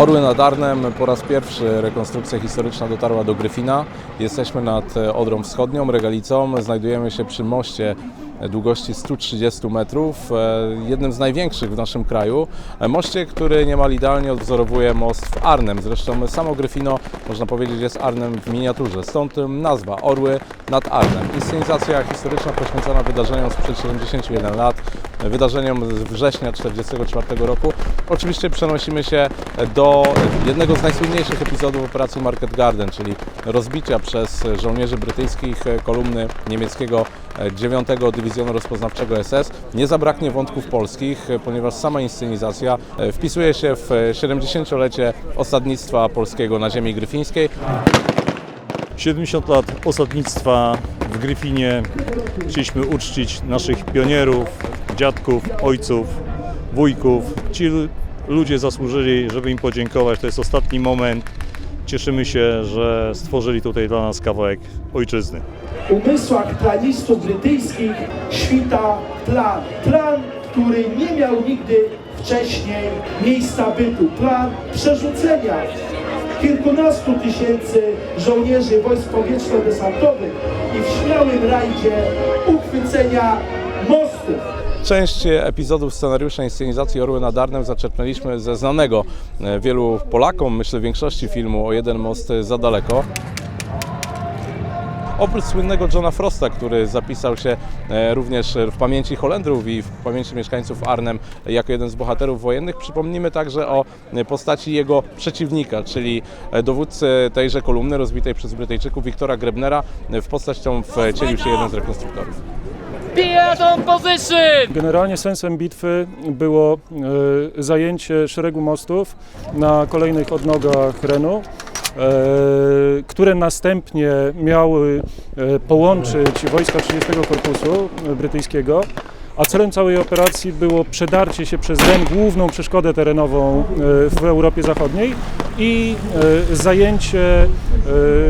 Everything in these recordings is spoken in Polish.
Orły nad Arnem po raz pierwszy rekonstrukcja historyczna dotarła do Gryfina. Jesteśmy nad Odrą Wschodnią, Regalicą. Znajdujemy się przy moście długości 130 metrów, e, jednym z największych w naszym kraju. E, Moście, który niemal idealnie odwzorowuje most w Arnem. Zresztą samo Gryfino, można powiedzieć, jest Arnem w miniaturze. Stąd nazwa Orły nad Arnem. Inscenizacja historyczna poświęcona wydarzeniom sprzed 71 lat, wydarzeniom z września 1944 roku. Oczywiście przenosimy się do jednego z najsłynniejszych epizodów operacji Market Garden, czyli rozbicia przez żołnierzy brytyjskich kolumny niemieckiego 9 Dywizjonu Rozpoznawczego SS. Nie zabraknie wątków polskich, ponieważ sama inscenizacja wpisuje się w 70-lecie osadnictwa polskiego na ziemi gryfińskiej. 70 lat osadnictwa w Gryfinie. Chcieliśmy uczcić naszych pionierów, dziadków, ojców, wujków. Ci lu- ludzie zasłużyli, żeby im podziękować. To jest ostatni moment. Cieszymy się, że stworzyli tutaj dla nas kawałek ojczyzny. umysłach planistów brytyjskich świta plan. Plan, który nie miał nigdy wcześniej miejsca bytu. Plan przerzucenia kilkunastu tysięcy żołnierzy wojsk powietrzno-desantowych i w śmiałym rajdzie uchwycenia mostów. Część epizodów scenariusza inscenizacji Orły nad Arnem zaczerpnęliśmy ze znanego e, wielu Polakom, myślę większości filmu o jeden most za daleko. Oprócz słynnego Johna Frosta, który zapisał się e, również w pamięci Holendrów i w pamięci mieszkańców Arnhem jako jeden z bohaterów wojennych, przypomnimy także o postaci jego przeciwnika, czyli e, dowódcy tejże kolumny rozbitej przez Brytyjczyków Wiktora Grebnera. W postać tą wcielił się jeden z rekonstruktorów. Be on position! Generalnie sensem bitwy było e, zajęcie szeregu mostów na kolejnych odnogach Renu, e, które następnie miały e, połączyć wojska 30 Korpusu Brytyjskiego, a celem całej operacji było przedarcie się przez Ren, główną przeszkodę terenową e, w Europie Zachodniej i e, zajęcie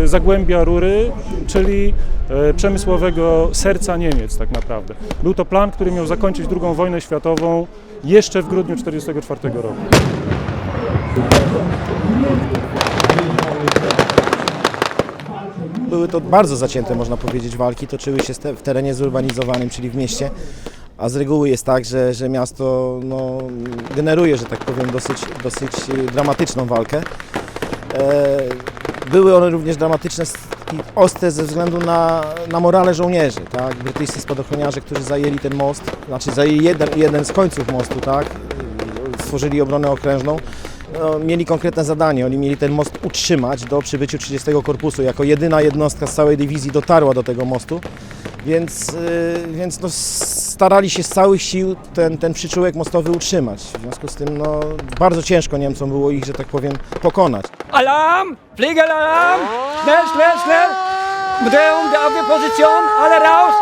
e, Zagłębia Rury, czyli przemysłowego serca Niemiec tak naprawdę. Był to plan, który miał zakończyć II wojnę światową jeszcze w grudniu 1944 roku. Były to bardzo zacięte, można powiedzieć, walki. Toczyły się w terenie zurbanizowanym, czyli w mieście. A z reguły jest tak, że, że miasto no, generuje, że tak powiem, dosyć, dosyć e, dramatyczną walkę. E, Były one również dramatyczne i ostre ze względu na, na morale żołnierzy. Tak? Brytyjscy spadochroniarze, którzy zajęli ten most, znaczy zajęli jeden, jeden z końców mostu, tak? stworzyli obronę okrężną, no, mieli konkretne zadanie. Oni mieli ten most utrzymać do przybyciu 30 Korpusu. Jako jedyna jednostka z całej dywizji dotarła do tego mostu, więc, yy, więc no, starali się z całych sił ten, ten przyczółek mostowy utrzymać. W związku z tym no, bardzo ciężko Niemcom było ich, że tak powiem, pokonać. Alarm! Fliegeralarm! Schnell, schnell, schnell! Umdrehung der Abwehrposition! Alle raus!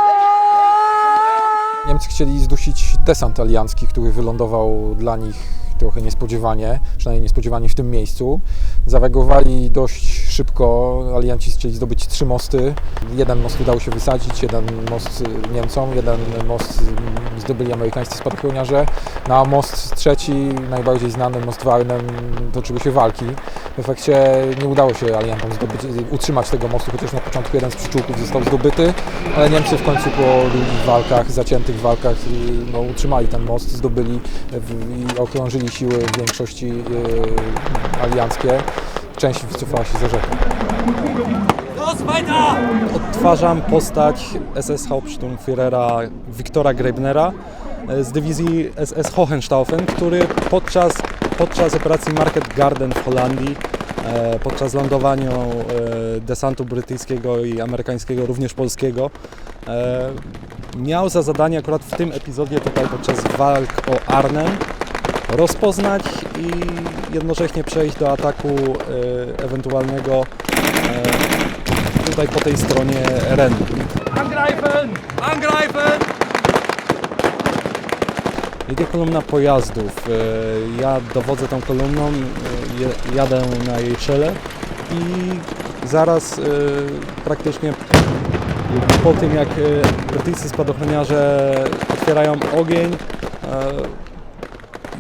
Niemcy chcieli zdusić desant aliancki, który wylądował dla nich trochę niespodziewanie, przynajmniej niespodziewanie w tym miejscu. Zareagowali dość szybko. Alianci chcieli zdobyć trzy mosty. Jeden most udało się wysadzić, jeden most Niemcom, jeden most zdobyli amerykańscy spadochroniarze. Na most trzeci, najbardziej znany, most w Arnhem, toczyły się walki. W efekcie nie udało się aliantom zdobyć, utrzymać tego mostu, chociaż na początku jeden z przyczółków został zdobyty, ale Niemcy w końcu po długich walkach, zaciętych walkach no, utrzymali ten most, zdobyli i okrążyli siły większości y, alianckie. Część wycofała się za rzekę. odtwarzam postać SS Hauptsturmführera Wiktora Grebnera e, z dywizji SS Hohenstaufen, który podczas, podczas operacji Market Garden w Holandii, e, podczas lądowania e, desantu brytyjskiego i amerykańskiego, również polskiego, miał za zadanie akurat w tym epizodzie tutaj podczas walk o Arnhem rozpoznać i jednocześnie przejść do ataku e, ewentualnego e, tutaj po tej stronie Renu. Angreifen! Angreifen! Jedzie kolumna pojazdów. E, Ja dowodzę tą kolumną, jadę na jej czele i zaraz praktycznie po tym jak brytyjscy spadochroniarze otwierają ogień,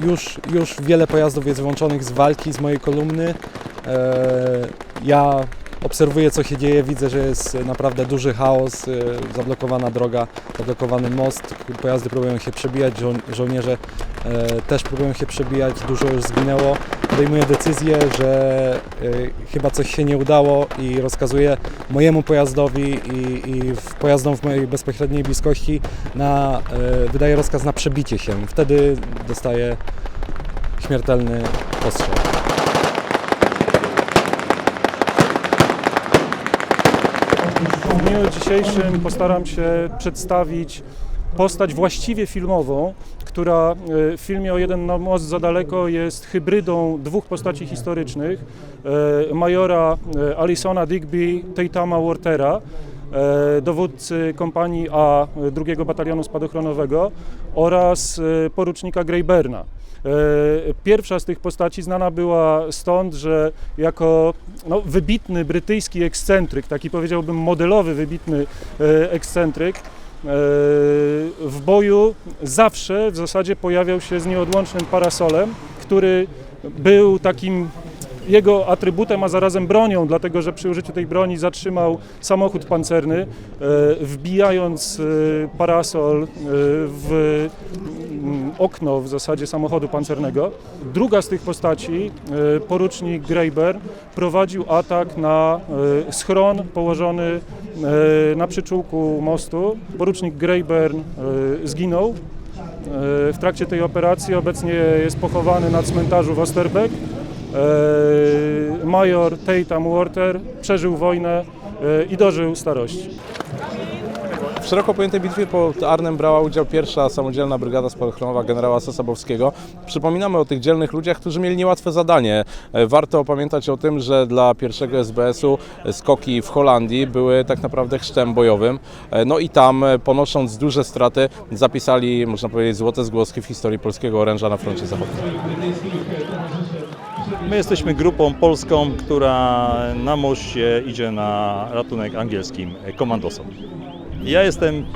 już, już wiele pojazdów jest wyłączonych z walki, z mojej kolumny. E, Ja obserwuję co się dzieje, widzę, że jest naprawdę duży chaos, e, zablokowana droga, zablokowany most, pojazdy próbują się przebijać, żo- żołnierze też próbują się przebijać, dużo już zginęło. Podejmuję decyzję, że e, chyba coś się nie udało i rozkazuję mojemu pojazdowi i, i pojazdom w mojej bezpośredniej bliskości na, e, wydaję rozkaz na przebicie się. Wtedy dostaję śmiertelny postrzał. W dniu dzisiejszym postaram się przedstawić postać właściwie filmową, która e, w filmie O jeden na most za daleko jest hybrydą dwóch postaci historycznych, e, majora e, Alisona Digby Tatama Wartera, dowódcy kompanii A II Batalionu Spadochronowego oraz porucznika Greyberna. Pierwsza z tych postaci znana była stąd, że jako no, wybitny brytyjski ekscentryk, taki powiedziałbym modelowy wybitny ekscentryk, w boju zawsze w zasadzie pojawiał się z nieodłącznym parasolem, który był takim jego atrybutem, a zarazem bronią, dlatego że przy użyciu tej broni zatrzymał samochód pancerny, e, wbijając e, parasol e, w mm, okno w zasadzie samochodu pancernego. Druga z tych postaci, porucznik Greyber, prowadził atak na schron położony na przyczółku mostu. Porucznik Greyburn e, zginął. W trakcie tej operacji obecnie jest pochowany na cmentarzu w Osterbeck. E, Major Tatum Warter przeżył wojnę e, i dożył starości. W szeroko pojętej bitwie pod Arnem brała udział pierwsza samodzielna brygada spadochronowa generała Sosabowskiego. Przypominamy o tych dzielnych ludziach, którzy mieli niełatwe zadanie. E, Warto pamiętać o tym, że dla pierwszego SBS-u skoki w Holandii były tak naprawdę chrztem bojowym. No i tam, ponosząc duże straty, zapisali, można powiedzieć, złote zgłoski w historii polskiego oręża na froncie zachodnim. My jesteśmy grupą polską, która na moście idzie na ratunek angielskim komandosom. Ja jestem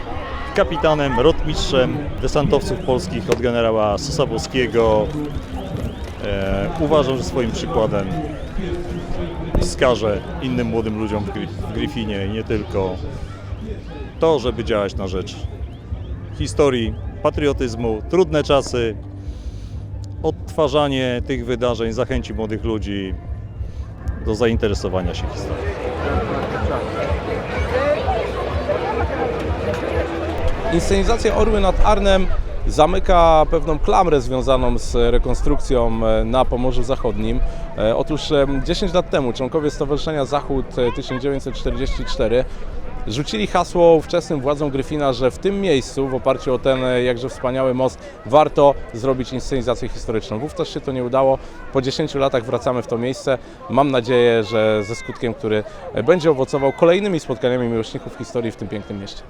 kapitanem, rotmistrzem desantowców polskich od generała Sosabowskiego. E, uważam, że swoim przykładem wskażę innym młodym ludziom w, Gry- w Griffinie i nie tylko to, żeby działać na rzecz historii, patriotyzmu, trudne czasy, odtwarzanie tych wydarzeń zachęci młodych ludzi do zainteresowania się historią. Inscenizacja Orły nad Arnem zamyka pewną klamrę związaną z rekonstrukcją e, na Pomorzu Zachodnim. E, Otóż e, 10 lat temu członkowie Stowarzyszenia Zachód e, 1944 rzucili hasło ówczesnym władzom Gryfina, że w tym miejscu, w oparciu o ten e, jakże wspaniały most, warto zrobić inscenizację historyczną. Wówczas się to nie udało. Po 10 latach wracamy w to miejsce. Mam nadzieję, że ze skutkiem, który e, będzie owocował kolejnymi spotkaniami miłośników historii w tym pięknym mieście.